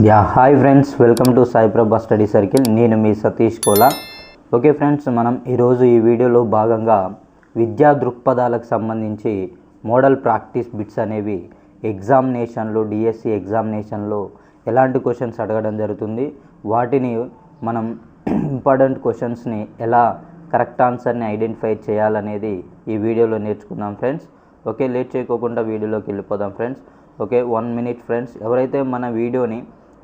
Yeah hi friends welcome to Saiprabha study circle నేను మీ Satish Kola. Okay friends మనం ఈరోజు ఈ వీడియోలో భాగంగా విద్యా దృక్పథాలకు సంబంధించి మోడల్ ప్రాక్టీస్ బిట్స్ అనేవి ఎగ్జామినేషన్లో డిఎస్సి ఎగ్జామినేషన్లో ఎలాంటి క్వశ్చన్స్ అడగడం జరుగుతుంది వాటిని మనం ఇంపార్టెంట్ క్వశ్చన్స్ని ఎలా కరెక్ట్ ఆన్సర్ని ఐడెంటిఫై చేయాలనేది ఈ వీడియోలో నేర్చుకుందాం ఫ్రెండ్స్ ఓకే లేట్ చేయకోకుండా వీడియోలోకి వెళ్ళిపోదాం friends okay one minute friends ఎవరైతే మన వీడియోని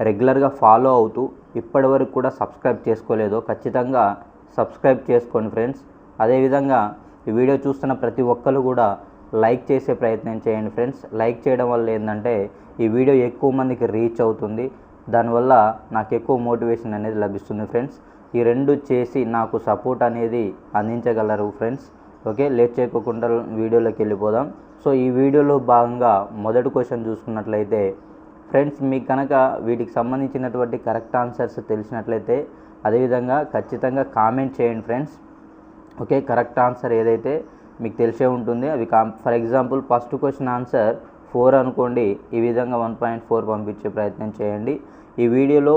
రెగ్యులర్గా ఫాలో అవుతూ ఇప్పటివరకు కూడా సబ్స్క్రైబ్ చేసుకోలేదో. ఖచ్చితంగా సబ్స్క్రైబ్ చేసుకోండి ఫ్రెండ్స్. అదేవిధంగా ఈ వీడియో చూస్తున్న ప్రతి ఒక్కరు కూడా లైక్ చేసే ప్రయత్నం చేయండి ఫ్రెండ్స్. లైక్ చేయడం వల్ల ఏంటంటే ఈ వీడియో ఎక్కువ మందికి రీచ్ అవుతుంది. దానివల్ల నాకు ఎక్కువ మోటివేషన్ అనేది లభిస్తుంది ఫ్రెండ్స్. ఈ రెండు చేసి నాకు సపోర్ట్ అనేది అందించగలరు ఫ్రెండ్స్. ఓకే లేట్ చేయకుండా వీడియోలోకి వెళ్ళిపోదాం. సో ఈ వీడియోలో భాగంగా మొదటి క్వశ్చన్ చూసుకున్నట్లయితే ఫ్రెండ్స్ మీకు కనుక వీటికి సంబంధించినటువంటి కరెక్ట్ ఆన్సర్స్ తెలిసినట్లయితే అదేవిధంగా ఖచ్చితంగా కామెంట్ చేయండి ఫ్రెండ్స్. ఓకే కరెక్ట్ ఆన్సర్ ఏదైతే మీకు తెలిసే ఉంటుంది అవి కా for example first question answer four అనుకోండి ఈ విధంగా వన్ పాయింట్ ఫోర్ పంపించే ప్రయత్నం చేయండి. ఈ వీడియోలో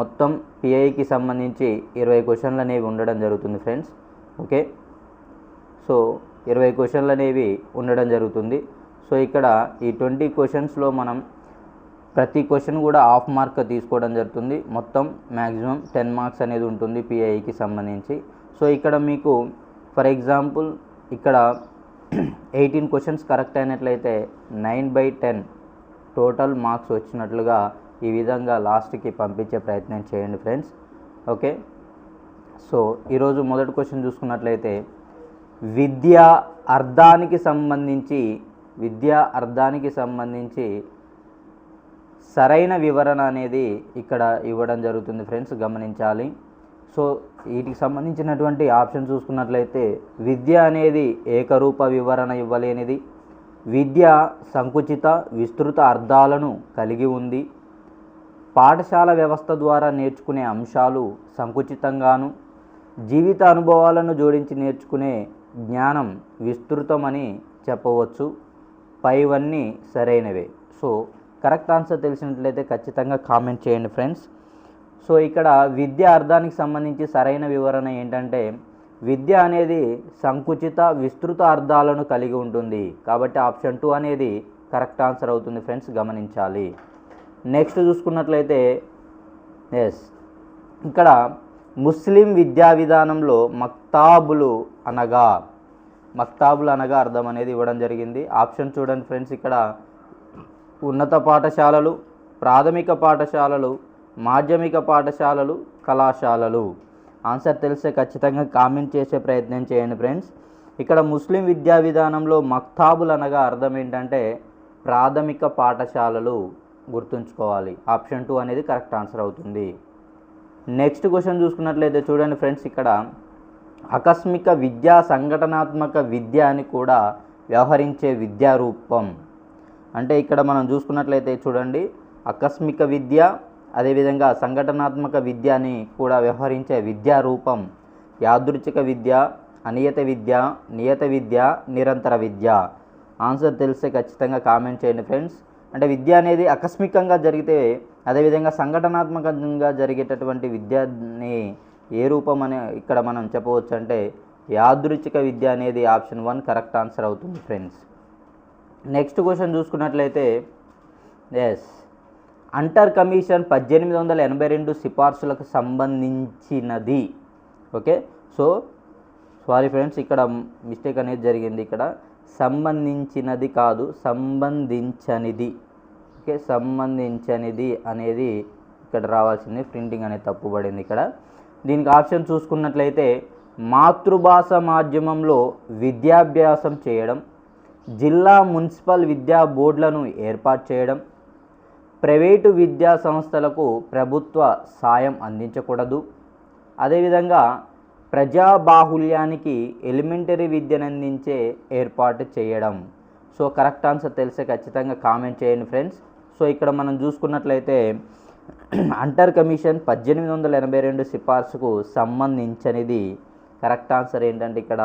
మొత్తం పిఐకి సంబంధించి ఇరవై క్వశ్చన్లు అనేవి ఉండడం జరుగుతుంది ఫ్రెండ్స్. ఓకే సో ఇరవై క్వశ్చన్లు అనేవి ఉండడం జరుగుతుంది. సో ఇక్కడ ఈ ట్వంటీ క్వశ్చన్స్లో మనం ప్రతి క్వశ్చన్ కూడా హాఫ్ మార్క్ తీసుకోవడం జరుగుతుంది. మొత్తం మ్యాక్సిమం టెన్ మార్క్స్ అనేది ఉంటుంది పిఐకి సంబంధించి. సో ఇక్కడ మీకు ఫర్ ఎగ్జాంపుల్ ఇక్కడ ఎయిటీన్ క్వశ్చన్స్ కరెక్ట్ అయినట్లయితే nine by ten total marks వచ్చినట్లుగా ఈ విధంగా లాస్ట్కి పంపించే ప్రయత్నం చేయండి ఫ్రెండ్స్. ఓకే? సో ఈరోజు మొదటి క్వశ్చన్ చూసుకున్నట్లయితే విద్య అర్థానికి సంబంధించి విద్య అర్థానికి సంబంధించి సరైన వివరణ అనేది ఇక్కడ ఇవ్వడం జరుగుతుంది ఫ్రెండ్స్ గమనించాలి. సో వీటికి సంబంధించినటువంటి ఆప్షన్ చూసుకున్నట్లయితే విద్య అనేది ఏకరూప వివరణ ఇవ్వలేనిది. విద్య సంకుచిత విస్తృత అర్థాలను కలిగి ఉంది. పాఠశాల వ్యవస్థ ద్వారా నేర్చుకునే అంశాలు సంకుచితంగాను జీవిత అనుభవాలను జోడించి నేర్చుకునే జ్ఞానం విస్తృతమని చెప్పవచ్చు. పైవన్నీ సరైనవే. సో కరెక్ట్ ఆన్సర్ తెలిసినట్లయితే ఖచ్చితంగా కామెంట్ చేయండి ఫ్రెండ్స్. సో ఇక్కడ విద్య అర్థానికి సంబంధించి సరైన వివరణ ఏంటంటే విద్య అనేది సంకుచిత విస్తృత అర్థాలను కలిగి ఉంటుంది. కాబట్టి ఆప్షన్ టూ అనేది కరెక్ట్ ఆన్సర్ అవుతుంది ఫ్రెండ్స్ గమనించాలి. నెక్స్ట్ చూసుకున్నట్లయితే ఎస్ ఇక్కడ ముస్లిం విద్యా విధానంలో మక్తాబులు అనగా మక్తాబులు అనగా అర్థం అనేది ఇవ్వడం జరిగింది. ఆప్షన్ చూడండి ఫ్రెండ్స్ ఇక్కడ ఉన్నత పాఠశాలలు ప్రాథమిక పాఠశాలలు మాధ్యమిక పాఠశాలలు కళాశాలలు. ఆన్సర్ తెలిస్తే ఖచ్చితంగా కామెంట్ చేసే ప్రయత్నం చేయండి ఫ్రెండ్స్. ఇక్కడ ముస్లిం విద్యా విధానంలో మక్తాబులు అనగా అర్థం ఏంటంటే ప్రాథమిక పాఠశాలలు గుర్తుంచుకోవాలి. ఆప్షన్ టూ అనేది కరెక్ట్ ఆన్సర్ అవుతుంది. నెక్స్ట్ క్వశ్చన్ చూసుకున్నట్లయితే చూడండి ఫ్రెండ్స్ ఇక్కడ ఆకస్మిక విద్యా సంఘటనాత్మక విద్య అని కూడా వ్యవహరించే విద్యా రూపం. అంటే ఇక్కడ మనం చూసుకున్నట్లయితే చూడండి ఆకస్మిక విద్య అదేవిధంగా సంఘటనాత్మక విద్య అని కూడా వ్యవహరించే విద్యా రూపం యాదృచ్ఛిక విద్య అనియత విద్య నియత విద్య నిరంతర విద్య. ఆన్సర్ తెలిస్తే ఖచ్చితంగా కామెంట్ చేయండి ఫ్రెండ్స్. అంటే విద్య అనేది ఆకస్మికంగా జరిగితే అదేవిధంగా సంఘటనాత్మకంగా జరిగేటటువంటి విద్యని ఏ రూపం అనే ఇక్కడ మనం చెప్పవచ్చు అంటే యాదృచ్ఛిక విద్య అనేది ఆప్షన్ వన్ కరెక్ట్ ఆన్సర్ అవుతుంది ఫ్రెండ్స్. నెక్స్ట్ క్వశ్చన్ చూసుకున్నట్లయితే ఎస్ అంటర్ కమిషన్ పద్దెనిమిది వందల ఎనభై రెండు సిఫార్సులకు సంబంధించినది. ఓకే? సో సారీ ఫ్రెండ్స్ ఇక్కడ మిస్టేక్ అనేది జరిగింది ఇక్కడ. సంబంధించినది కాదు సంబంధించనిది. ఓకే? సంబంధించనిది అనేది ఇక్కడ రావాల్సింది ప్రింటింగ్ అనేది తప్పుపడింది ఇక్కడ. దీనికి ఆప్షన్ చూసుకున్నట్లయితే మాతృభాష మాధ్యమంలో విద్యాభ్యాసం చేయడం జిల్లా మున్సిపల్ విద్యా బోర్డులను ఏర్పాటు చేయడం ప్రైవేటు విద్యా సంస్థలకు ప్రభుత్వ సాయం అందించకూడదు. అదేవిధంగా ప్రజాబాహుల్యానికి ఎలిమెంటరీ విద్యను అందించే ఏర్పాటు చేయడం. సో కరెక్ట్ ఆన్సర్ తెలిసే ఖచ్చితంగా కామెంట్ చేయండి ఫ్రెండ్స్. సో ఇక్కడ మనం చూసుకున్నట్లయితే అంటర్ కమిషన్ పద్దెనిమిది వందల ఎనభై రెండు సిఫార్సుకు సంబంధించనిది. కరెక్ట్ ఆన్సర్ ఏంటంటే ఇక్కడ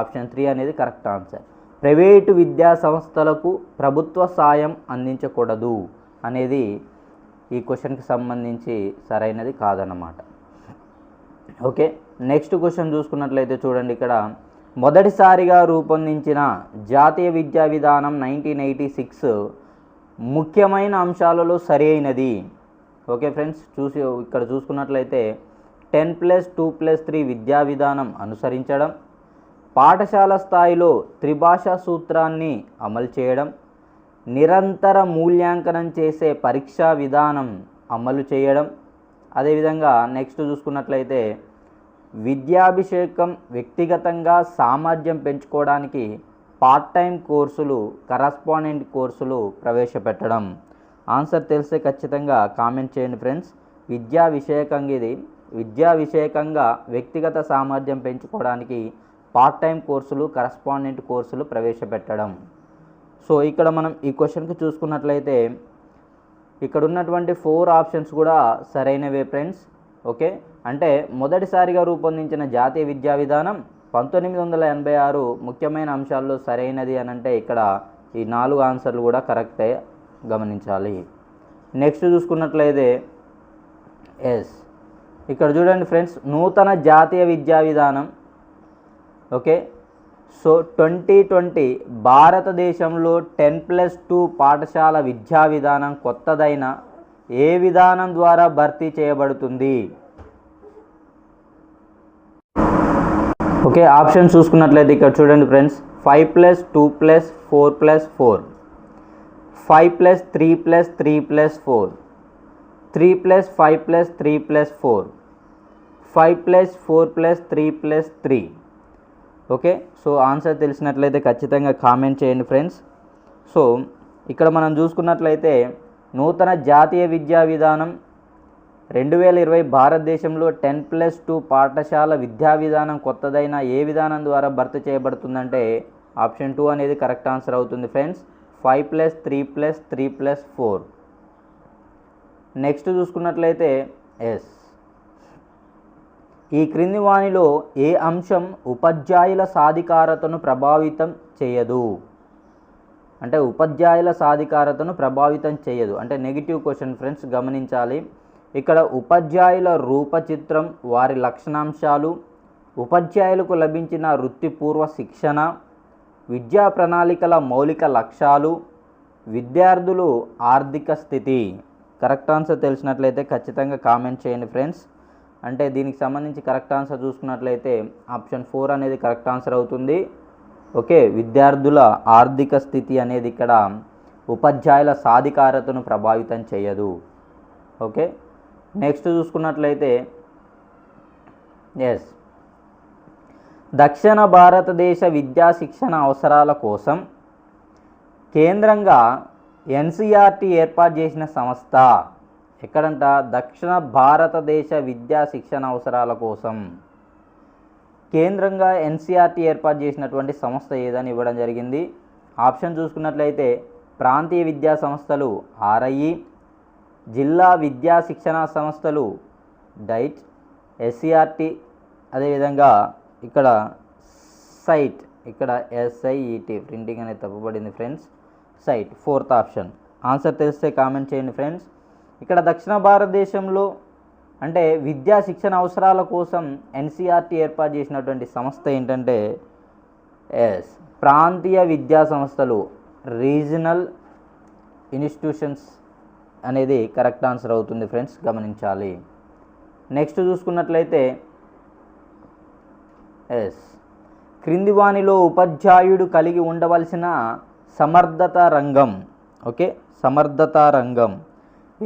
ఆప్షన్ త్రీ అనేది కరెక్ట్ ఆన్సర్. ప్రైవేటు విద్యా సంస్థలకు ప్రభుత్వ సాయం అందించకూడదు అనేది ఈ క్వశ్చన్కి సంబంధించి సరైనది కాదన్నమాట. ఓకే నెక్స్ట్ క్వశ్చన్ చూసుకున్నట్లయితే చూడండి ఇక్కడ. మొదటిసారిగా రూపొందించిన జాతీయ విద్యా విధానం నైన్టీన్ ఎయిటీ సిక్స్ ముఖ్యమైన అంశాలలో సరైనది ఓకే ఫ్రెండ్స్ చూసి ఇక్కడ చూసుకున్నట్లయితే ten plus two plus three విద్యా విధానం అనుసరించడం పాఠశాల స్థాయిలో త్రిభాషా సూత్రాన్ని అమలు చేయడం నిరంతర మూల్యాంకనం చేసే పరీక్షా విధానం అమలు చేయడం. అదేవిధంగా నెక్స్ట్ చూసుకున్నట్లయితే విద్యాభిషేకం వ్యక్తిగతంగా సామర్థ్యం పెంచుకోవడానికి పార్ట్ టైం కోర్సులు కరస్పాండెంట్ కోర్సులు ప్రవేశపెట్టడం. ఆన్సర్ తెలిస్తే ఖచ్చితంగా కామెంట్ చేయండి ఫ్రెండ్స్. విద్యా విషయకంగా ఇది విద్యా విషయకంగా వ్యక్తిగత సామర్థ్యం పెంచుకోవడానికి పార్ట్ టైం కోర్సులు కరస్పాండెంట్ కోర్సులు ప్రవేశపెట్టడం. సో ఇక్కడ మనం ఈ క్వశ్చన్కి చూసుకున్నట్లయితే ఇక్కడ ఉన్నటువంటి ఫోర్ ఆప్షన్స్ కూడా సరైనవే ఫ్రెండ్స్. ఓకే? అంటే మొదటిసారిగా రూపొందించిన జాతీయ విద్యా విధానం పంతొమ్మిది వందల ఎనభై ఆరు ముఖ్యమైన అంశాల్లో సరైనది అని అంటే ఇక్కడ ఈ నాలుగు ఆన్సర్లు కూడా కరెక్టే గమనించాలి. నెక్స్ట్ చూసుకున్నట్లయితే ఎస్. ఇక్కడ చూడండి ఫ్రెండ్స్ నూతన జాతీయ విద్యా విధానం ఓకే? సో ట్వంటీ ట్వంటీ భారతదేశంలో టెన్ ప్లస్ టూ పాఠశాల విద్యా విధానం కొత్తదైన ఏ విధానం ద్వారా భర్తీ చేయబడుతుంది? ఓకే ఆప్షన్ చూసుకున్నట్లయితే ఇక్కడ చూడండి friends. Five plus two plus four plus four. Five plus three plus three plus four. Three plus five plus three plus four. Five plus four plus three plus three. Okay? So answer తెలిసినట్లయితే ఖచ్చితంగా comment చేయండి friends. So ఇక్కడ మనం చూసుకున్నట్లయితే నూతన జాతీయ విద్యా విధానం రెండు వేల ఇరవై భారతదేశంలో టెన్ ప్లస్ టూ పాఠశాల విద్యా విధానం కొత్తదైన ఏ విధానం ద్వారా భర్తీ చేయబడుతుందంటే ఆప్షన్ టూ అనేది కరెక్ట్ ఆన్సర్ అవుతుంది friends. Five plus three plus three plus four. Next చూసుకున్నట్లయితే ఎస్. ఈ క్రింది వాణిలో ఏ అంశం ఉపాధ్యాయుల సాధికారతను ప్రభావితం చేయదు? అంటే ఉపాధ్యాయుల సాధికారతను ప్రభావితం చేయదు. అంటే నెగిటివ్ క్వశ్చన్ ఫ్రెండ్స్ గమనించాలి. ఇక్కడ ఉపాధ్యాయుల రూపచిత్రం వారి లక్షణాంశాలు ఉపాధ్యాయులకు లభించిన వృత్తిపూర్వ శిక్షణ విద్యా ప్రణాళికల మౌలిక లక్ష్యాలు విద్యార్థులు ఆర్థిక స్థితి. కరెక్ట్ ఆన్సర్ తెలిసినట్లయితే ఖచ్చితంగా కామెంట్ చేయండి ఫ్రెండ్స్ అంటే దీనికి సంబంధించి కరెక్ట్ ఆన్సర్ చూసుకున్నట్లయితే ఆప్షన్ ఫోర్ అనేది కరెక్ట్ ఆన్సర్ అవుతుంది. ఓకే విద్యార్థుల ఆర్థిక స్థితి అనేది ఇక్కడ ఉపాధ్యాయుల సాధికారతను ప్రభావితం చేయదు. ఓకే నెక్స్ట్ చూసుకున్నట్లయితే ఎస్ దక్షిణ భారతదేశ విద్యా శిక్షణ అవసరాల కోసం కేంద్రంగా ఎన్సిఆర్టి ఏర్పాటు చేసిన సంస్థ ఎక్కడంట? దక్షిణ భారతదేశ విద్యా శిక్షణ అవసరాల కోసం. కేంద్రంగా ఎన్సీఆర్టీ ఏర్పాటు చేసినటువంటి సంస్థ ఏదని ఇవ్వడం జరిగింది. ఆప్షన్ చూసుకున్నట్లయితే ప్రాంతీయ విద్యా సంస్థలు ఆర్ఐఈ జిల్లా విద్యా శిక్షణ సంస్థలు డైట్ ఎస్సీఆర్టీ అదేవిధంగా ఇక్కడ సైట్ ఇక్కడ ఎస్ఐఈటీ ప్రింటింగ్ అనేది తప్పబడింది friends site fourth option. Answer తెలిస్తే కామెంట్ చేయండి ఫ్రెండ్స్. ఇక్కడ దక్షిణ భారతదేశంలో అంటే విద్యా శిక్షణ అవసరాల కోసం ఎన్సిఆర్టీ ఏర్పాటు చేసినటువంటి సంస్థ ఏంటంటే ఎస్ ప్రాంతీయ విద్యా సంస్థలు రీజనల్ ఇన్స్టిట్యూషన్స్ అనేది కరెక్ట్ ఆన్సర్ అవుతుంది ఫ్రెండ్స్ గమనించాలి. నెక్స్ట్ చూసుకున్నట్లయితే ఎస్ క్రింది వాణిలో ఉపాధ్యాయుడు కలిగి ఉండవలసిన సమర్థత రంగం ఓకే సమర్థత రంగం.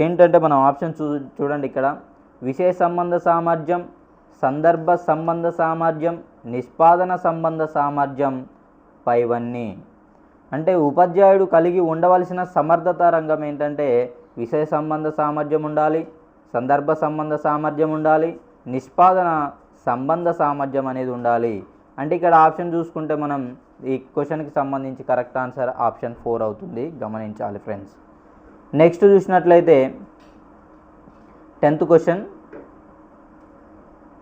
ఏంటంటే మనం ఆప్షన్ చూ చూడండి ఇక్కడ. విషయ సంబంధ సామర్థ్యం సందర్భ సంబంధ సామర్థ్యం నిష్పాదన సంబంధ సామర్థ్యం పైవన్నీ. అంటే ఉపాధ్యాయుడు కలిగి ఉండవలసిన సమర్థత రంగం ఏంటంటే విషయ సంబంధ సామర్థ్యం ఉండాలి సందర్భ సంబంధ సామర్థ్యం ఉండాలి నిష్పాదన సంబంధ సామర్థ్యం అనేది ఉండాలి. అంటే ఇక్కడ ఆప్షన్ చూసుకుంటే మనం ఈ క్వశ్చన్కి సంబంధించి కరెక్ట్ ఆన్సర్ ఆప్షన్ ఫోర్ అవుతుంది. గమనించాలి ఫ్రెండ్స్. నెక్స్ట్ చూసినట్లయితే టెన్త్ క్వశ్చన్.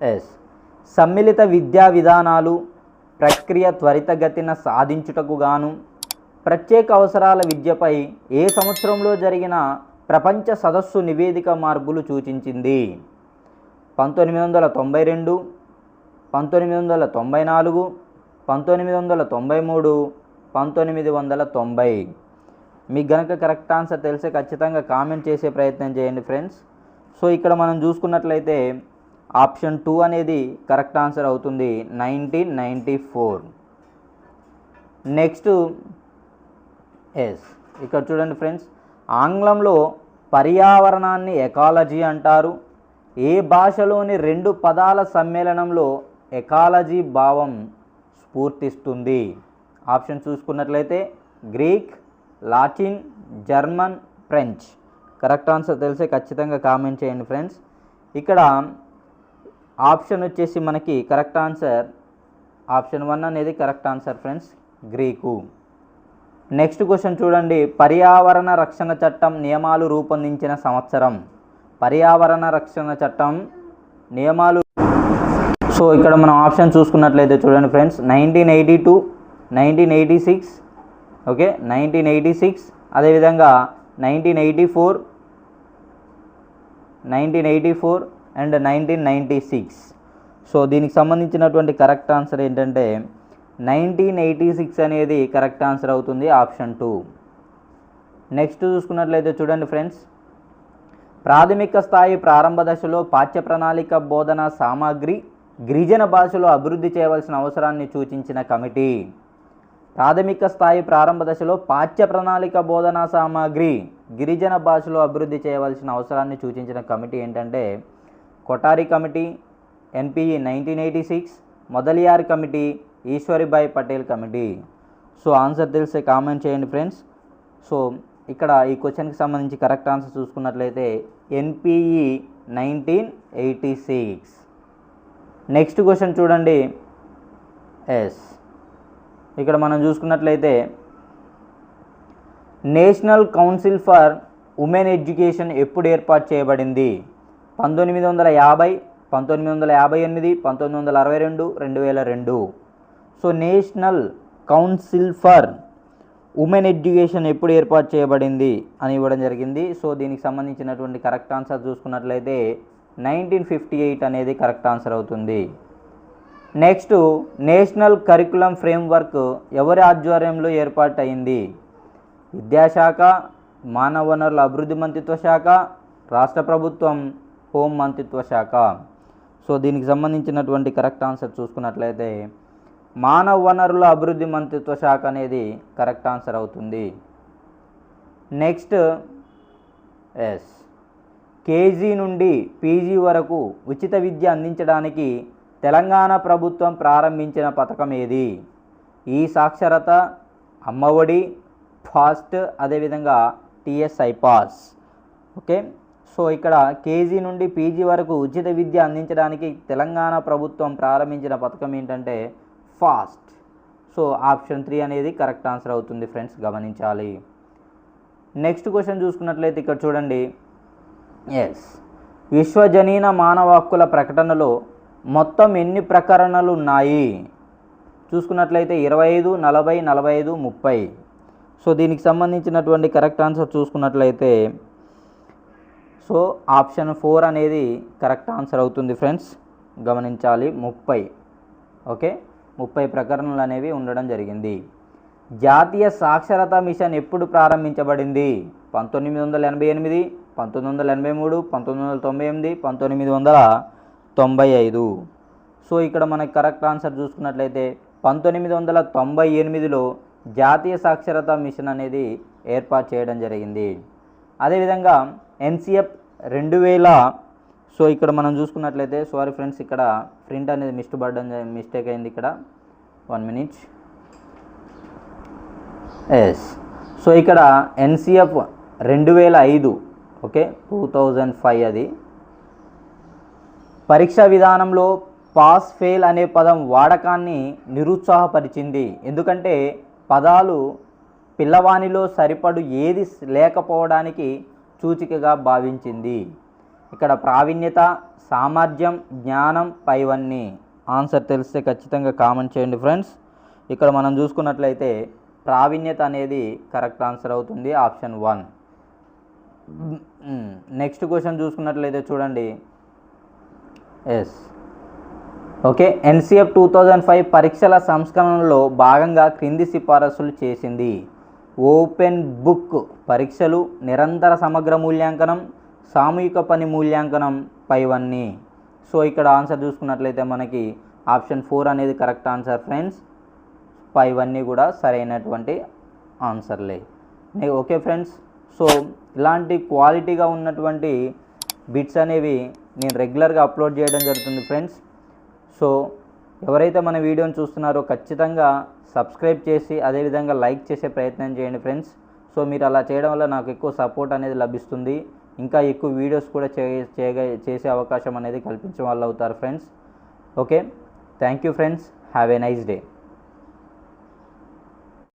ఎస్. సమ్మిళిత విద్యా విధానాలు ప్రక్రియ త్వరితగతిన సాధించుటకు గాను ప్రత్యేక అవసరాల విద్యపై ఏ సంవత్సరంలో జరిగిన ప్రపంచ సదస్సు నివేదిక మార్పులు సూచించింది? పంతొమ్మిది వందల తొంభై రెండు పంతొమ్మిది వందల తొంభై నాలుగు పంతొమ్మిది వందల తొంభై మూడు పంతొమ్మిది వందల తొంభై. మీకు గనక కరెక్ట్ ఆన్సర్ తెలిస్తే ఖచ్చితంగా కామెంట్ చేసే ప్రయత్నం చేయండి ఫ్రెండ్స్. సో ఇక్కడ మనం చూసుకున్నట్లయితే ఆప్షన్ టూ అనేది కరెక్ట్ ఆన్సర్ అవుతుంది nineteen ninety four. Next yes ఇక్కడ చూడండి ఫ్రెండ్స్. ఆంగ్లంలో పర్యావరణాన్ని ఎకాలజీ అంటారు. ఏ భాషలోని రెండు పదాల సమ్మేళనంలో ఎకాలజీ భావం స్ఫూర్తిస్తుంది? ఆప్షన్ చూసుకున్నట్లయితే Greek Latin German French. Correct answer తెలిసే ఖచ్చితంగా కామెంట్ చేయండి ఫ్రెండ్స్. ఇక్కడ ఆప్షన్ వచ్చేసి మనకి కరెక్ట్ ఆన్సర్. ఆప్షన్ వన్ అనేది correct answer friends Greek. Next question చూడండి. పర్యావరణ రక్షణ చట్టం నియమాలు రూపొందించిన సంవత్సరం. పర్యావరణ రక్షణ చట్టం నియమాలు. సో ఇక్కడ మనం ఆప్షన్ చూసుకున్నట్లయితే చూడండి friends. Nineteen eighty two nineteen eighty six okay nineteen eighty six అదేవిధంగా nineteen eighty four nineteen eighty four and nineteen ninety six so దీనికి సంబంధించినటువంటి కరెక్ట్ ఆన్సర్ ఏంటంటే నైన్టీన్ ఎయిటీ సిక్స్ అనేది కరెక్ట్ ఆన్సర్ అవుతుంది ఆప్షన్ టూ నెక్స్ట్ చూసుకున్నట్లయితే చూడండి friends ప్రాథమిక స్థాయి ప్రారంభ దశలో పాఠ్య ప్రణాళిక బోధన సామాగ్రి గిరిజన భాషలో అభివృద్ధి చేయవలసిన అవసరాన్ని సూచించిన కమిటీ. ప్రాథమిక స్థాయి ప్రారంభ దశలో పాఠ్య ప్రణాళిక బోధనా సామాగ్రి గిరిజన భాషలో అభివృద్ధి చేయవలసిన అవసరాన్ని సూచించిన కమిటీ ఏంటంటే Kothari committee NPE nineteen eighty six Mudaliar committee Ishwaribhai Patel committee. So answer తెలిస్తే కామెంట్ చేయండి ఫ్రెండ్స్. సో ఇక్కడ ఈ క్వశ్చన్కి సంబంధించి కరెక్ట్ ఆన్సర్ చూసుకున్నట్లయితే NPE nineteen eighty six. Next question చూడండి. ఎస్. ఇక్కడ మనం చూసుకున్నట్లయితే national council for women education ఎప్పుడు ఏర్పాటు చేయబడింది? పంతొమ్మిది వందల యాభై పంతొమ్మిది వందల యాభై ఎనిమిది పంతొమ్మిది వందల అరవై రెండు రెండు వేల రెండు. So national council for women education ఎప్పుడు ఏర్పాటు చేయబడింది అని ఇవ్వడం జరిగింది. సో దీనికి సంబంధించినటువంటి కరెక్ట్ ఆన్సర్ చూసుకున్నట్లయితే నైన్టీన్ ఫిఫ్టీ ఎయిట్ అనేది కరెక్ట్ ఆన్సర్ అవుతుంది. నెక్స్ట్ నేషనల్ కరికులం ఫ్రేమ్వర్క్ ఎవరి ఆధ్వర్యంలో ఏర్పాటైంది విద్యాశాఖ మానవ వనరుల అభివృద్ధి మంత్రిత్వ శాఖ రాష్ట్ర ప్రభుత్వం హోం మంత్రిత్వ శాఖ. సో దీనికి సంబంధించినటువంటి కరెక్ట్ ఆన్సర్ చూసుకున్నట్లయితే మానవ వనరుల అభివృద్ధి మంత్రిత్వ శాఖ అనేది కరెక్ట్ ఆన్సర్ అవుతుంది. Next yes. కేజీ నుండి పీజీ వరకు ఉచిత విద్య అందించడానికి తెలంగాణ ప్రభుత్వం ప్రారంభించిన పథకం ఏది? ఈ సాక్షరత అమ్మఒడి ఫాస్ట్ అదేవిధంగా టిఎస్ఐ పాస్. ఓకే? సో ఇక్కడ కేజీ నుండి పీజీ వరకు ఉచిత విద్య అందించడానికి తెలంగాణ ప్రభుత్వం ప్రారంభించిన పథకం ఏంటంటే ఫాస్ట్. సో ఆప్షన్ త్రీ అనేది కరెక్ట్ ఆన్సర్ అవుతుంది ఫ్రెండ్స్ గమనించాలి. నెక్స్ట్ క్వశ్చన్ చూసుకున్నట్లయితే ఇక్కడ చూడండి. ఎస్. విశ్వజనీన మానవ హక్కుల ప్రకటనలో మొత్తం ఎన్ని ప్రకరణలు ఉన్నాయి చూసుకున్నట్లయితే ఇరవై ఐదు నలభై నలభై ఐదు ముప్పై. సో దీనికి సంబంధించినటువంటి కరెక్ట్ ఆన్సర్ చూసుకున్నట్లయితే సో ఆప్షన్ ఫోర్ అనేది కరెక్ట్ ఆన్సర్ అవుతుంది ఫ్రెండ్స్. గమనించాలి ముప్పై. ఓకే? ముప్పై ప్రకరణలు అనేవి ఉండడం జరిగింది. జాతీయ సాక్షరతా మిషన్ ఎప్పుడు ప్రారంభించబడింది? పంతొమ్మిది వందల ఎనభై ఎనిమిది పంతొమ్మిది వందల ఎనభై మూడు పంతొమ్మిది వందల తొంభై ఎనిమిది పంతొమ్మిది వందల తొంభై ఐదు సో ఇక్కడ మనకి కరెక్ట్ ఆన్సర్ చూసుకున్నట్లయితే పంతొమ్మిది వందల తొంభై ఎనిమిదిలో జాతీయ సాక్షరతా మిషన్ అనేది ఏర్పాటు చేయడం జరిగింది. అదేవిధంగా ఎన్సిఎఫ్ రెండు వేల సో ఇక్కడ మనం చూసుకున్నట్లయితే సారీ ఫ్రెండ్స్ ఇక్కడ ప్రింట్ అనేది మిస్ట్ పడడం మిస్టేక్ అయింది ఇక్కడ. వన్ మినిట్ ఎస్ సో ఇక్కడ ఎన్సిఎఫ్ రెండు వేల ఐదు ఓకే టూ థౌజండ్ ఫైవ్ అది. పరీక్ష విధానంలో పాస్ ఫెయిల్ అనే పదం వాడకాన్ని నిరుత్సాహపరిచింది. ఎందుకంటే పదాలు పిల్లవానిలో సరిపడు ఏది లేకపోవడానికి సూచికగా భావించింది. ఇక్కడ ప్రావీణ్యత సామర్థ్యం జ్ఞానం పైవన్నీ. ఆన్సర్ తెలిస్తే ఖచ్చితంగా కామెంట్ చేయండి ఫ్రెండ్స్. ఇక్కడ మనం చూసుకున్నట్లయితే ప్రావీణ్యత అనేది కరెక్ట్ ఆన్సర్ అవుతుంది ఆప్షన్ వన్. నెక్స్ట్ క్వశ్చన్ చూసుకున్నట్లయితే చూడండి. Yes okay NCF two thousand five పరీక్షల సంస్కరణలో భాగంగా క్రింది సిఫారసులు చేసింది. ఓపెన్ బుక్ పరీక్షలు నిరంతర సమగ్ర మూల్యాంకనం సామూహిక పని మూల్యాంకనం పైవన్నీ. సో ఇక్కడ ఆన్సర్ చూసుకున్నట్లయితే మనకి ఆప్షన్ ఫోర్ అనేది కరెక్ట్ ఆన్సర్ ఫ్రెండ్స్ పైవన్నీ కూడా సరైనటువంటి ఆన్సర్లే ఓకే ఫ్రెండ్స్ సో ఇలాంటి క్వాలిటీగా ఉన్నటువంటి బిట్స్ అనేవి నేను రెగ్యులర్గా అప్లోడ్ చేయడం జరుగుతుంది ఫ్రెండ్స్. సో ఎవరైతే మన వీడియోని చూస్తున్నారో ఖచ్చితంగా సబ్స్క్రైబ్ చేసి అదేవిధంగా లైక్ చేసే ప్రయత్నం చేయండి ఫ్రెండ్స్. సో మీరు అలా చేయడం వల్ల నాకు ఎక్కువ సపోర్ట్ అనేది లభిస్తుంది. ఇంకా ఎక్కువ వీడియోస్ కూడా చే చేసే అవకాశం అనేది కల్పించే వాళ్ళు అవుతారు friends. Okay? Thank you friends. Have a nice day.